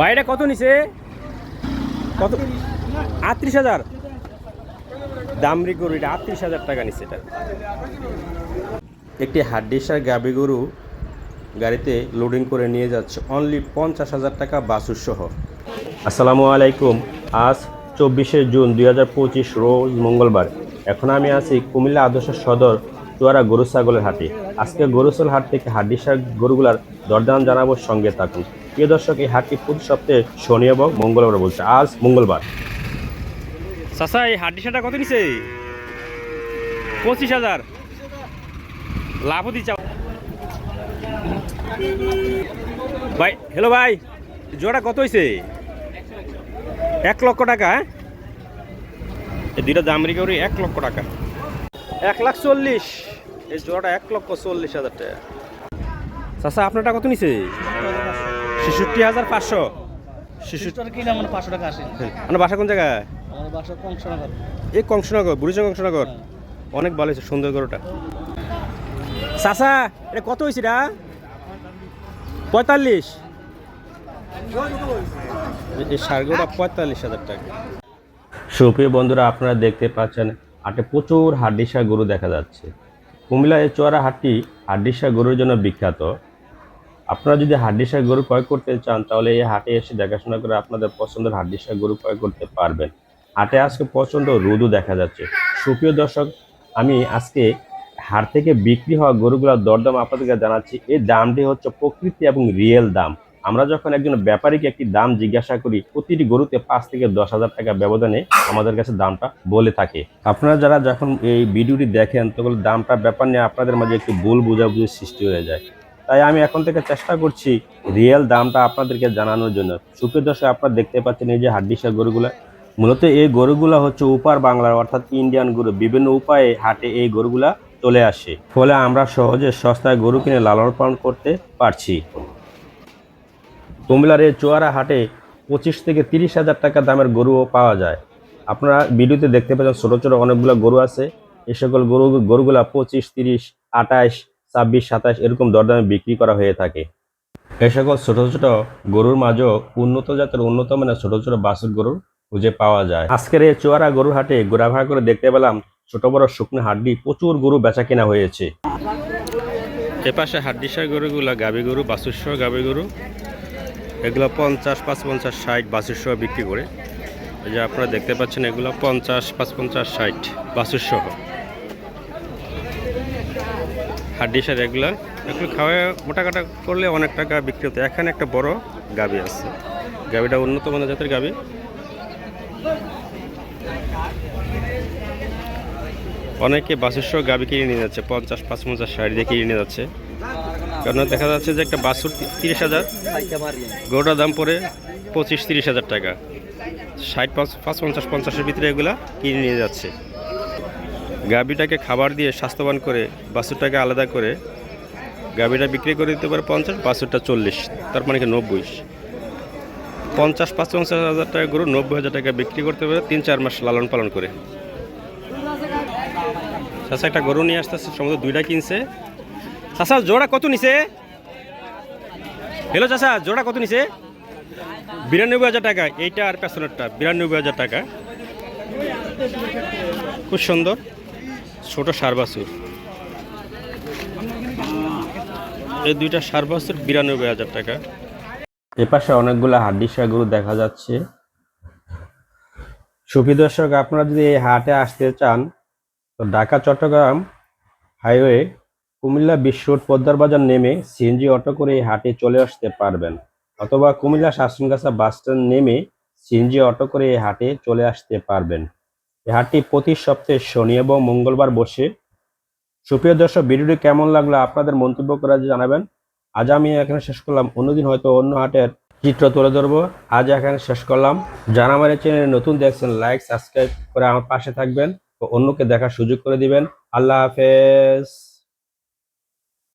বাইরে কত নিছে? কত? আটত্রিশ হাজার। দামরি গরু এটা আটত্রিশ হাজার টাকা নিচ্ছে এটা। একটি হাড্ডিসার গাবি গরু গাড়িতে লোডিং করে নিয়ে যাচ্ছে। অনলি পঞ্চাশ হাজার টাকা বাসুর সহ। আসসালামু আলাইকুম। আজ চব্বিশে জুন দুই হাজার পঁচিশ রোজ মঙ্গলবার। এখন আমি আছি কুমিল্লা আদর্শ সদর চুয়ারা গরু ছাগলের হাটে। আজকে গরুসল হাট থেকে হাড্ডিসার গরুগুলার দরদাম জানাব সঙ্গে থাকুন। প্রিয় দর্শক, এই হাটটি প্রতি সপ্তাহে শনি এবং মঙ্গলবার বলছে। আজ মঙ্গলবার। চাষা এই হাড্ডিসাটা কত নিছে? পঁচিশ হাজার। লাভও দিচ্ছে। ভাই হ্যালো ভাই, জোড়া কত হয়েছে এক লক্ষ টাকা হ্যাঁ? এই দুইটা দামরি করি এক লক্ষ টাকা। এক লাখ চল্লিশ। এই জোড়াটা এক লক্ষ চল্লিশ হাজার টাকা। চাষা আপনারটা কত নিছে? ছেষট্টি হাজার পাঁচশো। আমার আসে আপনার বাসা কোন জায়গায়? আমার বাসা কংসনগর। এই কংসনগর বুড়িচং কংসনগর? অনেক ভালো হয়েছে সুন্দর গরুটা। চাষা এটা কত হয়েছে পঁয়তাল্লিশ। এই পঁয়তাল্লিশ হাজার টাকা। সুপ্রিয় বন্ধুরা আপনারা দেখতে পাচ্ছেন হাটে প্রচুর হাড্ডিসা গরু দেখা যাচ্ছে। কুমিল্লায় চোয়ারা হাটটি হাড্ডিসা গরুর জন্য বিখ্যাত। আপনারা যদি হাড্ডিসা গরু ক্রয় করতে চান, তাহলে এই হাটে এসে দেখাশোনা করে আপনাদের পছন্দের হাড্ডিসা গরু ক্রয় করতে পারবেন। হাটে আজকে প্রচণ্ড রোদও দেখা যাচ্ছে। সুপ্রিয় দর্শক, আমি আজকে হাট থেকে বিক্রি হওয়া গরুগুলোর দরদাম আপনাদেরকে জানাচ্ছি। এই দামটি হচ্ছে প্রকৃতি এবং রিয়েল দাম। আমরা যখন একজন ব্যাপারীকে একটি দাম জিজ্ঞাসা করি, প্রতিটি গরুতে পাঁচ থেকে দশ হাজার টাকা ব্যবধানে আমাদের কাছে দামটা বলে থাকে। আপনারা যারা যখন এই ভিডিওটি দেখেন, তখন দামটা ব্যাপার নিয়ে আপনাদের মাঝে একটু ভুল বোঝাবুঝির সৃষ্টি হয়ে যায়। তাই আমি এখন থেকে চেষ্টা করছি রিয়েল দামটা আপনাদেরকে জানানোর জন্য। সুপ্রিয় দর্শক, আপনারা দেখতে পাচ্ছেন এই যে হাড্ডিসা গরুগুলো। মূলত এই গরুগুলা হচ্ছে উপার বাংলার, অর্থাৎ ইন্ডিয়ান গরু। বিভিন্ন উপায়ে হাটে এই গরুগুলা চলে আসে। ফলে আমরা সহজে সস্তায় গরু কিনে লালন পালন করতে পারছি। কুমিল্লার এই চুয়ারা হাটে পঁচিশ থেকে তিরিশ হাজার টাকা দামের গরুও পাওয়া যায়। আপনারা ভিডিওতে দেখতে পাচ্ছেন ছোটো ছোটো অনেকগুলো গরু আছে। এই সকল গরু, গরুগুলা পঁচিশ, তিরিশ আঠাশ ছাব্বিশ সাতাশ এরকম দরদামে বিক্রি করা হয়ে থাকে। এ সকল ছোট ছোট গরুর মাঝেও উন্নত জাতের উন্নত মানের ছোট ছোট বাসুর গরুর খুঁজে পাওয়া যায়। আজকের এই চুয়ারা গরুর হাটে ঘোরাফেরা করে দেখতে পেলাম ছোট বড় শুকনো হাড্ডি, প্রচুর গরু বেচা কেনা হয়েছে। এ পাশে হাড্ডিসার গরুগুলা গাবি গরু, বাছুরসহ গাবি গরু এগুলো পঞ্চাশ পাঁচ পঞ্চাশ ষাট বাছুরসহ বিক্রি করে। এই যে আপনারা দেখতে পাচ্ছেন এগুলো পঞ্চাশ পাঁচ পঞ্চাশ ষাট বাছুরসহ হাড্ডিসার এগুলা, এগুলো খাওয়া মোটা কাটা করলে অনেক টাকা বিক্রি হতো। এখানে একটা বড় গাবি আছে। গাবিটা উন্নত মানের জাতের গাবি। অনেকে বাছুরসহ গাবি কিনে নিয়ে যাচ্ছে, পঞ্চাশ পাঁচ পঞ্চাশ ষাট দিয়ে কিনে নিয়ে যাচ্ছে। কারণ দেখা যাচ্ছে যে একটা বাছুর তিরিশ হাজার, গরুটার দাম পড়ে পঁচিশ তিরিশ হাজার টাকা। ষাট পাঁচ পাঁচ পঞ্চাশ, পঞ্চাশের ভিতরে এগুলা কিনে নিয়ে যাচ্ছে। গাবিটাকে খাবার দিয়ে স্বাস্থ্যবান করে, বাছুরটাকে আলাদা করে গাবিটা বিক্রি করে দিতে পারে পঞ্চাশ, বাছুরটা চল্লিশ, তার মানে কি নব্বই। পঞ্চাশ, পাঁচ পঞ্চাশ হাজার টাকা গরু নব্বই হাজার টাকা বিক্রি করতে পারে তিন চার মাস লালন পালন করে। চাষা একটা গরু নিয়ে আসতে আসতেছে, সম্ভবত দুইটা কিনছে। চাষা জোড়া কত নিছে? হ্যালো চাষা জোড়া কত নিছে? বিরানব্বই হাজার টাকা, এইটা আর পেছনেরটা, বিরানব্বই হাজার টাকা। খুব সুন্দর, ছোট সার বাছুর। এই দুইটা সার বাছুর বিরানব্বই হাজার টাকা। এপাশে অনেকগুলো হাড্ডিসা গরু দেখা যাচ্ছে। সুপ্রিয় দর্শক, আপনারা যদি এই হাটে আসতে চান, তো ঢাকা চট্টগ্রাম হাইওয়ে কুমিল্লা বিশ্ব পদ্মার বাজার নেমে সিএনজি অটো করে এই হাটে চলে আসতে পারবেন। অথবা কুমিল্লা শাসনগাছা বাস স্ট্যান্ড নেমে সিএনজি অটো করে এই হাটে চলে আসতে পারবেন। এই হাটটি প্রতি সপ্তাহে শনি এবং মঙ্গলবার বসে। সুপ্রিয় দর্শক, ভিডিওটি কেমন লাগল আপনাদের মন্তব্য করে জানাবেন। আজ আমি এখানে শেষ করলাম। অন্যদিন হয়তো অন্য হাটের চিত্র তুলে ধরবো। আজ এখানে শেষ করলাম। যারা আমার চ্যানেলে নতুন দেখছেন, লাইক, সাবস্ক্রাইব করে আমার পাশে থাকবেন ও অন্যকে দেখার সুযোগ করে দিবেন। আল্লাহ হাফেজ।